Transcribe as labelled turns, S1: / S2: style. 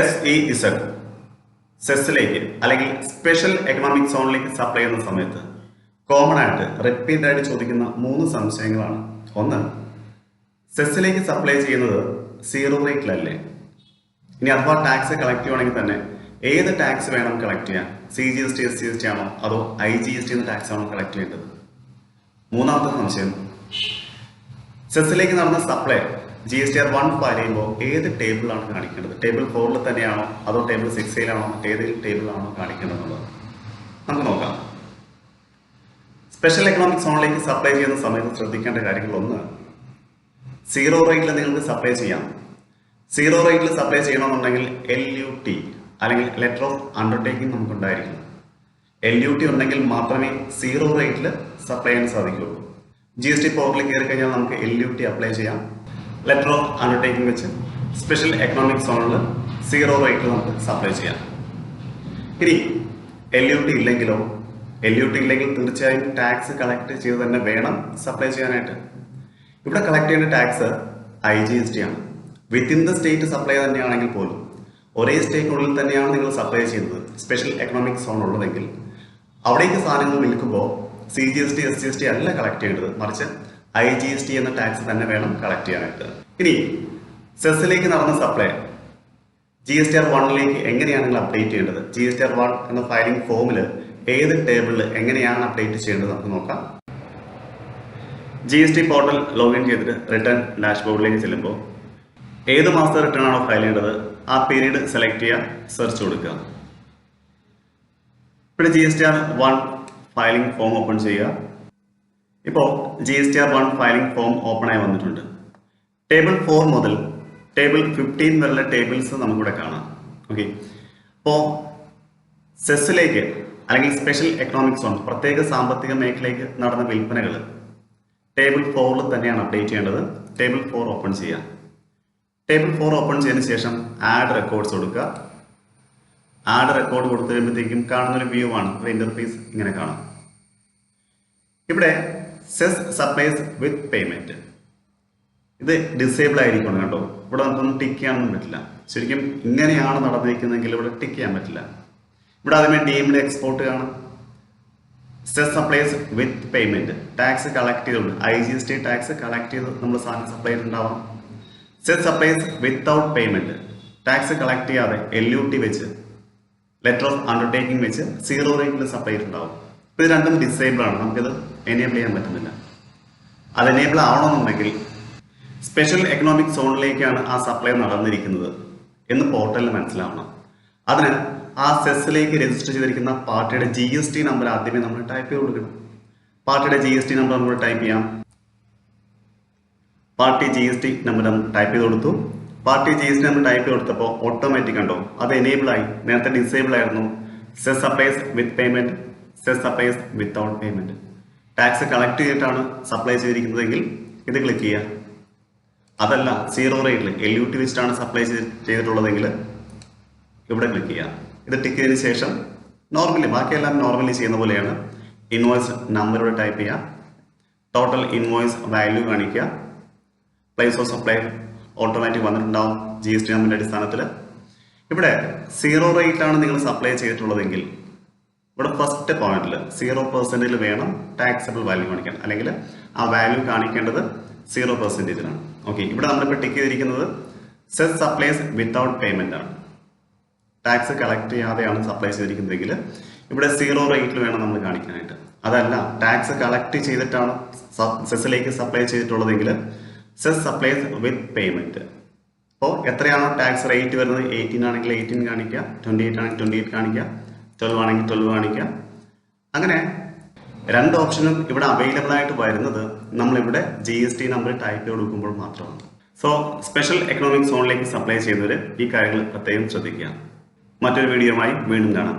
S1: S E Z സെസ്സിലേക്ക് അല്ലെങ്കിൽ special economic സോണിലേക്ക് supply ചെയ്യുന്ന സമയത്ത് കോമൺ ആയിട്ട് റിപ്പീറ്റ് ആയിട്ട് ചോദിക്കുന്ന മൂന്ന് സംശയങ്ങളാണ്. ഒന്ന് സെസ്സിലേക്ക് സപ്ലൈ ചെയ്യുന്നത് സീറോ റേറ്റിലല്ലേ ഇനി അഥവാ ടാക്സ് കളക്ട് ചെയ്യുവാണെങ്കിൽ തന്നെ ഏത് ടാക്സ് വേണം കളക്ട് ചെയ്യാൻ? C G S T S G S T ആണോ? അതോ ഐ ജി എസ് ടി എന്ന ടാക്സ് ആണോ കളക്ട് ചെയ്യേണ്ടത്? മൂന്നാമത്തെ സംശയം സെസ്സിലേക്ക് നടന്ന supply G S T R one file ചെയ്യുമ്പോൾ ഏത് ടേബിളിലാണ് കാണിക്കേണ്ടത്? ടേബിൾ ഫോറിൽ തന്നെയാണോ? അതോ ടേബിൾ സിക്സിലാണോ ഏത് ടേബിളിലാണോ കാണിക്കേണ്ടത് എന്നുള്ളത് നമുക്ക് നോക്കാം. സ്പെഷ്യൽ എക്കണോമിക് സോണിലേക്ക് സപ്ലൈ ചെയ്യുന്ന സമയത്ത് ശ്രദ്ധിക്കേണ്ട കാര്യങ്ങൾ ഒന്ന് സീറോ റേറ്റിൽ നിങ്ങൾക്ക് സപ്ലൈ ചെയ്യാം. സീറോ റേറ്റിൽ സപ്ലൈ ചെയ്യണമെന്നുണ്ടെങ്കിൽ എൽ യു ടി അല്ലെങ്കിൽ ലെറ്റർ ഓഫ് അണ്ടർടേക്കിംഗ് നമുക്ക് ഉണ്ടായിരിക്കും എൽ യു ടി ഉണ്ടെങ്കിൽ മാത്രമേ സീറോ റേറ്റിൽ സപ്ലൈ ചെയ്യാൻ സാധിക്കുകയുള്ളൂ ജി എസ് ടി പോർട്ടലിൽ കയറി കഴിഞ്ഞാൽ നമുക്ക് എൽ യു ടി അപ്ലൈ ചെയ്യാം. ലെറ്റർ ഓഫ് അണ്ടർടേക്കിംഗ് വെച്ച് സ്പെഷ്യൽ എക്കണോമിക് സോണിൽ സീറോ റേറ്റിൽ നമുക്ക് സപ്ലൈ ചെയ്യാം. ഇനി എൽ യു ടി ഇല്ലെങ്കിലോ എൽ യു ടി ഇല്ലെങ്കിൽ തീർച്ചയായും ടാക്സ് കളക്ട് ചെയ്ത് തന്നെ വേണം സപ്ലൈ ചെയ്യാനായിട്ട്. ഇവിടെ കളക്ട് ചെയ്യുന്ന tax I G S T ആണ്. വിത്തിൻ ദ സ്റ്റേറ്റ് സപ്ലൈ തന്നെയാണെങ്കിൽ പോലും ഒരേ സ്റ്റേറ്റിനുള്ളിൽ തന്നെയാണ് നിങ്ങൾ സപ്ലൈ ചെയ്യുന്നത് സ്പെഷ്യൽ എക്കണോമിക് സോൺ ഉള്ളതെങ്കിൽ. അവിടേക്ക് സാധനങ്ങൾ വിൽക്കുമ്പോൾ C G S T S G S T അല്ല കളക്ട് ചെയ്യേണ്ടത്. മറിച്ച് ഐ ജി എസ് ടി എന്ന ടാക്സ് തന്നെ വേണം കളക്ട് ചെയ്യാനായിട്ട്. ഇനി സെസ്സിലേക്ക് നടന്ന supply G S T R വണ്ണിലേക്ക് എങ്ങനെയാണ് നിങ്ങൾ അപ്ഡേറ്റ് ചെയ്യേണ്ടത്? G S T R one എന്ന ഫയലിംഗ് ഫോമിൽ ഏത് ടേബിളിൽ എങ്ങനെയാണ് അപ്ഡേറ്റ് ചെയ്യേണ്ടത് നമുക്ക് നോക്കാം. G S T portal login ചെയ്തിട്ട് റിട്ടേൺ ഡാഷ്ബോർഡിലേക്ക് ചെല്ലുമ്പോൾ ഏത് മാസത്തെ റിട്ടേൺ ആണോ ഫയൽ ചെയ്യേണ്ടത് ആ പീരീഡ് സെലക്ട് ചെയ്യുക സെർച്ച് കൊടുക്കുക. ഇവിടെ G S T R one filing form open ചെയ്യുക. ഇപ്പോൾ G S T R one filing form open ആയി വന്നിട്ടുണ്ട്. ടേബിൾ ഫോർ മുതൽ ടേബിൾ ഫിഫ്റ്റീൻ വരെയുള്ള ടേബിൾസ് നമുക്കിവിടെ കാണാം. ഓക്കെ അപ്പോൾ സെസ്സിലേക്ക് അല്ലെങ്കിൽ സ്പെഷ്യൽ എക്കണോമിക് സോൺ പ്രത്യേക സാമ്പത്തിക മേഖലയ്ക്ക് നടന്ന വിൽപ്പനകൾ ടേബിൾ ഫോറിൽ തന്നെയാണ് അപ്ഡേറ്റ് ചെയ്യേണ്ടത്. ടേബിൾ ഫോർ ഓപ്പൺ ചെയ്യുക ടേബിൾ ഫോർ ഓപ്പൺ ചെയ്തതിന് ശേഷം ആഡ് റെക്കോർഡ്സ് കൊടുക്കുക. ആഡ് റെക്കോർഡ് കൊടുത്തു കഴിയുമ്പോഴത്തേക്കും കാണുന്നൊരു വ്യൂ ആണ്. ഒരു ഇങ്ങനെ കാണാം. ഇവിടെ സെസ് സപ്ലൈസ് വിത്ത് പേയ്മെന്റ് ഇത് ഡിസേബിൾ ആയിരിക്കണം കേട്ടോ. ഇവിടെ നമുക്കൊന്നും ടിക്ക് ചെയ്യാനൊന്നും പറ്റില്ല. ശരിക്കും ഇങ്ങനെയാണ് നടന്നിരിക്കുന്നതെങ്കിൽ ഇവിടെ ടിക്ക് ചെയ്യാൻ പറ്റില്ല. ഇവിടെ ആദ്യമേ ഡീംഡ് എക്സ്പോർട്ട് കാണാം. SEZ supplies with payment tax collect ചെയ്തുകൊണ്ട്. I G S T tax collect ചെയ്ത് നമ്മൾ സാധനം supply ചെയ്തിട്ടുണ്ടാവാം. SEZ supplies without payment tax collect ചെയ്യാതെ എൽ യു ടി വെച്ച് ലെറ്റർ ഓഫ് അണ്ടർടേക്കിംഗ് വെച്ച് സീറോ റേറ്റിൽ സപ്ലൈ ചെയ്തിട്ടുണ്ടാവും. ഇത് രണ്ടും ഡിസേബിൾ ആണ്. നമുക്കിത് എനേബിൾ ചെയ്യാൻ പറ്റുന്നില്ല. അത് എനേബിൾ ആവണമെന്നുണ്ടെങ്കിൽ സ്പെഷ്യൽ എക്കണോമിക് സോണിലേക്കാണ് ആ സപ്ലൈ നടന്നിരിക്കുന്നത് എന്ന് പോർട്ടലിൽ മനസ്സിലാവണം. അതിന് ആ സെസ്സിലേക്ക് രജിസ്റ്റർ ചെയ്തിരിക്കുന്ന പാർട്ടിയുടെ ജി എസ് ടി നമ്പർ ആദ്യമേ നമ്മൾ ടൈപ്പ് ചെയ്ത് കൊടുക്കണം. പാർട്ടിയുടെ ജി എസ് ടി നമ്പർ നമ്മൾ ടൈപ്പ് ചെയ്യാം. Party G S T number type ചെയ്ത് കൊടുത്തു. Party G S T number type ചെയ്ത് കൊടുത്തപ്പോൾ ഓട്ടോമാറ്റിക് കണ്ടോ? അത് എനേബിൾ ആയി. നേരത്തെ ഡിസേബിൾ ആയിരുന്നു. SEZ supplies with payment SEZ supplies without payment tax collect ചെയ്തിട്ടാണ് സപ്ലൈ ചെയ്തിരിക്കുന്നതെങ്കിൽ ഇത് ക്ലിക്ക് ചെയ്യുക. അതല്ല സീറോ റേറ്റിൽ എൽ യു ടി വെച്ചിട്ടാണ് സപ്ലൈ ചെയ്തിട്ടുള്ളതെങ്കിൽ ഇവിടെ ക്ലിക്ക് ചെയ്യുക. ഇത് ടിക്ക് ചെയ്തതിന് ശേഷം നോർമലി ബാക്കിയെല്ലാം നോർമലി ചെയ്യുന്ന പോലെയാണ്. ഇൻവോയ്സ് ഇവിടെ ടൈപ്പ് ചെയ്യുക. ടോട്ടൽ ഇൻവോയ്സ് വാല്യൂ കാണിക്കുക. പ്ലേസ് ഓഫ് സപ്ലൈ ഓട്ടോമാറ്റിക് വന്നിട്ടുണ്ടാവും. ജി എസ് ടി നമ്പറിന്റെ അടിസ്ഥാനത്തിൽ ഇവിടെ സീറോ റേറ്റിലാണ് നിങ്ങൾ സപ്ലൈ ചെയ്തിട്ടുള്ളതെങ്കിൽ ഇവിടെ ഫസ്റ്റ് പോയിന്റിൽ സീറോ പെർസെന്റിൽ വേണം ടാക്സബിൾ വാല്യൂ കാണിക്കാൻ. അല്ലെങ്കിൽ ആ വാല്യൂ കാണിക്കേണ്ടത് സീറോ പെർസെന്റേജിലാണ് ഓക്കെ ഇവിടെ നമ്മളിപ്പോൾ ടിക്ക് ചെയ്തിരിക്കുന്നത് സെസ് സപ്ലൈസ് വിത്തൗട്ട് പേയ്മെന്റ് ആണ്. ടാക്സ് കളക്ട് ചെയ്യാതെയാണ് സപ്ലൈ ചെയ്തിരിക്കുന്നതെങ്കിൽ ഇവിടെ സീറോ റേറ്റിൽ വേണം നമ്മൾ കാണിക്കാനായിട്ട്. അതല്ല ടാക്സ് കളക്ട് ചെയ്തിട്ടാണ് സെസ്സിലേക്ക് സപ്ലൈ ചെയ്തിട്ടുള്ളതെങ്കിൽ സെസ് സപ്ലൈസ് വിത്ത് പേയ്മെന്റ് അപ്പോൾ എത്രയാണോ ടാക്സ് റേറ്റ് വരുന്നത്? എയ്റ്റീൻ ആണെങ്കിൽ എയ്റ്റീൻ കാണിക്കുക. ട്വന്റി എയ്റ്റ് ആണെങ്കിൽ ട്വന്റി എയ്റ്റ് കാണിക്കുക. ട്വൽവ് ആണെങ്കിൽ ട്വൽവ് കാണിക്കുക അങ്ങനെ രണ്ട് ഓപ്ഷനും ഇവിടെ അവൈലബിൾ ആയിട്ട് വരുന്നത് നമ്മളിവിടെ G S T number type കൊടുക്കുമ്പോൾ മാത്രമാണ്. സോ സ്പെഷ്യൽ എക്കണോമിക് സോണിലേക്ക് സപ്ലൈ ചെയ്യുന്നവർ ഈ കാര്യങ്ങൾ പ്രത്യേകം ശ്രദ്ധിക്കുക. മറ്റൊരു വീഡിയോയുമായി വീണ്ടും കാണാം.